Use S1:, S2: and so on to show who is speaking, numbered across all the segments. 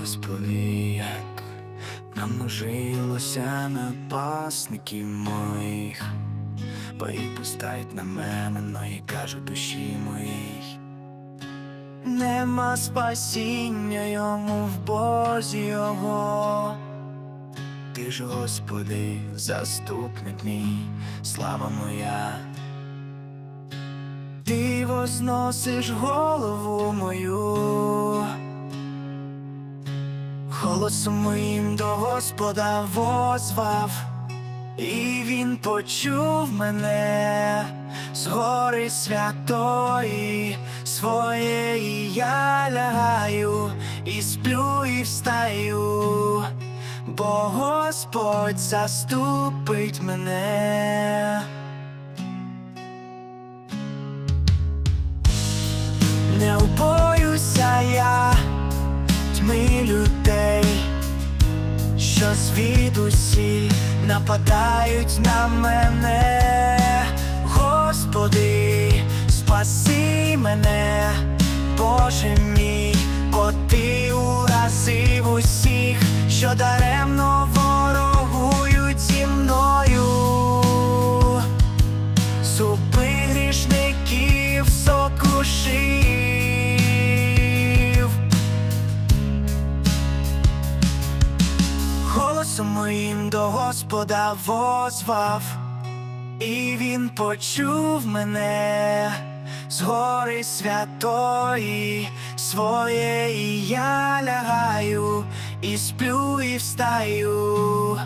S1: Господи, як намножилося напасників моїх, бо їх пустають на мене, но і кажуть душі моїй. Нема спасіння йому в Бозі його. Ти ж, Господи, заступник мій, слава моя. Ти возносиш голову мою, голосом моїм до Господа возвав, і він почув мене з гори святої своєї я лягаю і сплю, і встаю, бо Господь заступить мене. Не убоюся я тьми людей, що звідусі нападають на мене, Господи, спаси мене, Боже мій, бо ти уразив усіх, що даремно Голосом моїм до Господа возвав, і він почув мене з гори святої своєї я лягаю і сплю, і встаю,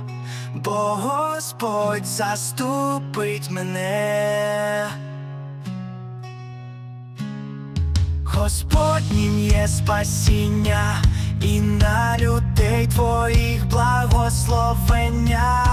S1: бо Господь заступить мене. Господнім є спасіння, і на твоїх благословення.